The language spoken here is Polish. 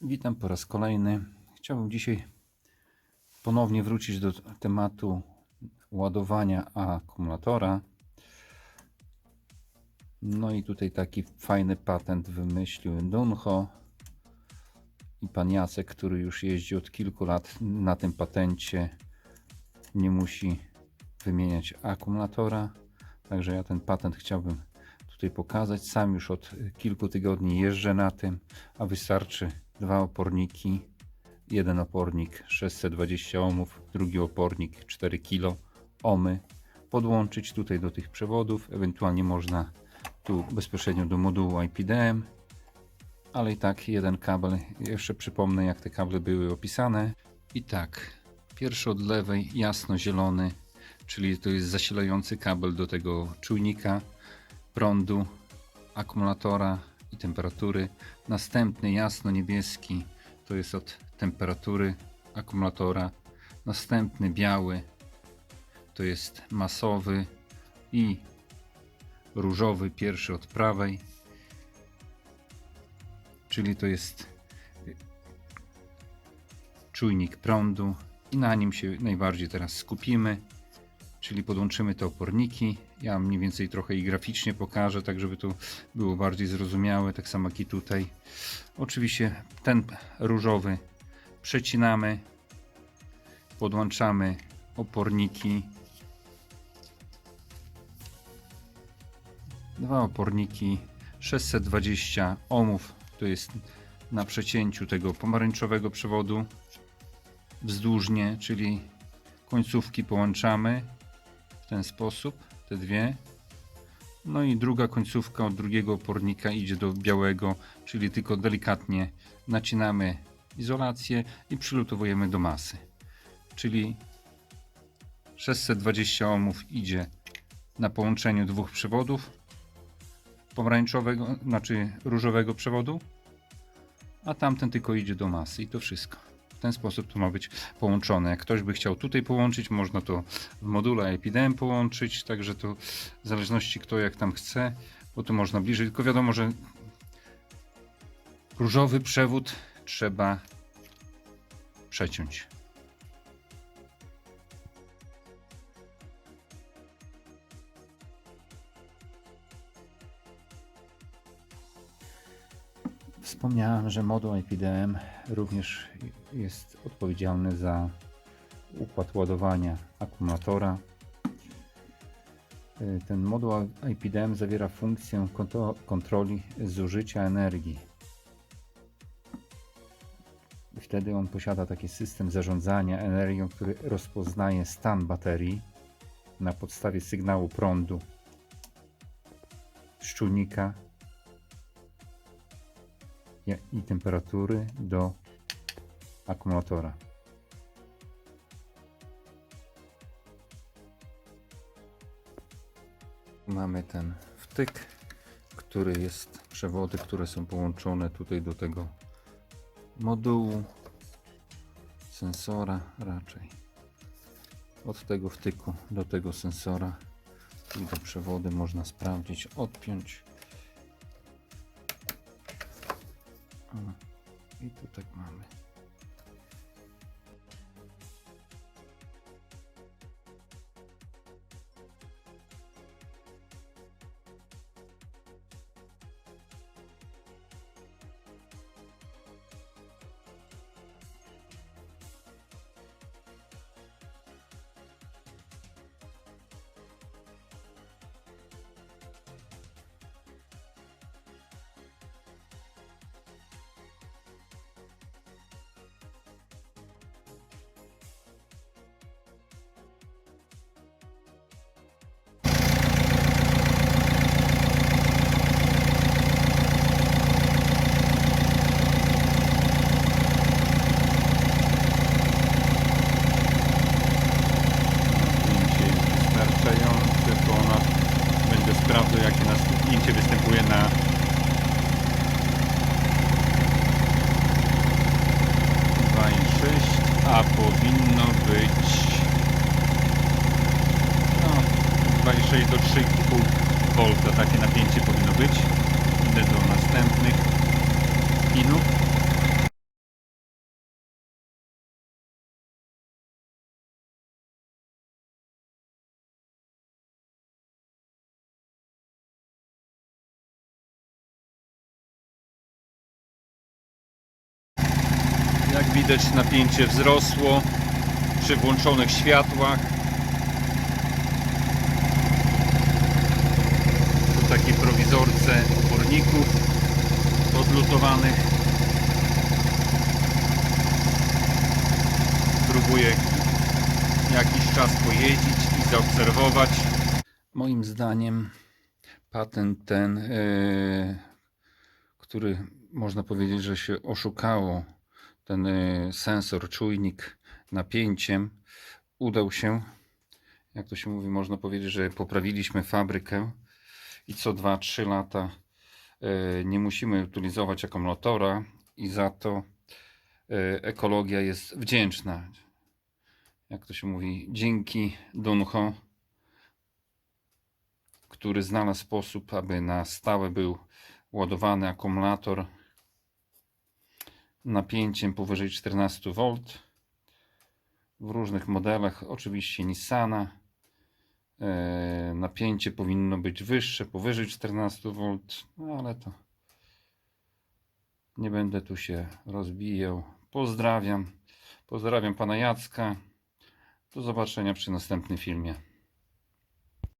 Witam po raz kolejny. Chciałbym dzisiaj ponownie wrócić do tematu ładowania akumulatora. No i tutaj taki fajny patent wymyślił Dunho i pan Jacek, który już jeździ od kilku lat na tym patencie, nie musi wymieniać akumulatora. Także ja ten patent chciałbym tutaj pokazać. Sam już od kilku tygodni jeżdżę na tym, a wystarczy dwa oporniki. Jeden opornik 620 ohmów, drugi opornik 4 kg ohmy. Podłączyć tutaj do tych przewodów, ewentualnie można tu bezpośrednio do modułu IPDM, ale i tak jeden kabel. Jeszcze przypomnę, jak te kable były opisane. I tak, pierwszy od lewej jasno-zielony, czyli to jest zasilający kabel do tego czujnika prądu, akumulatora i temperatury. Następny jasno-niebieski to jest od temperatury akumulatora. Następny biały to jest masowy i różowy pierwszy od prawej, czyli to jest czujnik prądu i na nim się najbardziej teraz skupimy, czyli podłączymy te oporniki. Ja mniej więcej trochę i graficznie pokażę, tak żeby to było bardziej zrozumiałe, tak samo jak i tutaj. Oczywiście ten różowy przecinamy, podłączamy oporniki. Dwa oporniki 620 ohmów, to jest na przecięciu tego pomarańczowego przewodu wzdłużnie, czyli końcówki połączamy w ten sposób, te dwie. No i druga końcówka od drugiego opornika idzie do białego, czyli tylko delikatnie nacinamy izolację i przylutowujemy do masy. Czyli 620 ohmów idzie na połączeniu dwóch przewodów pomarańczowego, znaczy różowego przewodu, a tamten tylko idzie do masy i to wszystko. W ten sposób to ma być połączone. Jak ktoś by chciał tutaj połączyć, można to w module IPDM połączyć, także to w zależności kto jak tam chce, bo tu można bliżej, tylko wiadomo, że różowy przewód trzeba przeciąć. Wspomniałem, że moduł IPDM również jest odpowiedzialny za układ ładowania akumulatora. Y, Ten moduł IPDM zawiera funkcję kontroli zużycia energii. Wtedy on posiada taki system zarządzania energią, który rozpoznaje stan baterii na podstawie sygnału prądu z czujnika i- temperatury do akumulatora. Mamy ten wtyk, który jest przewody, które są połączone tutaj do tego modułu sensora raczej od tego wtyku do tego sensora i do przewody można sprawdzić, odpiąć O, I tu tak mamy. A powinno być no 2,6 do 3,5 V takie napięcie powinno być. Idę do następnych pinów. Widać napięcie wzrosło przy włączonych światłach. Tu takie prowizorce oporników odlutowanych. Próbuję jakiś czas pojeździć i zaobserwować. Moim zdaniem patent ten, e, który można powiedzieć, że się oszukało, ten e, sensor, czujnik napięciem, udał się. Jak to się mówi, można powiedzieć, że poprawiliśmy fabrykę i co 2-3 lata e, nie musimy utylizować akumulatora i za to e, ekologia jest wdzięczna. Jak to się mówi, dzięki Dunho który znalazł sposób, aby na stałe był ładowany akumulator napięciem powyżej 14 V w różnych modelach, oczywiście Nissana. E, napięcie powinno być wyższe, powyżej 14 V, no ale to nie będę tu się rozbijał. Pozdrawiam. Pozdrawiam pana Jacka. Do zobaczenia przy następnym filmie.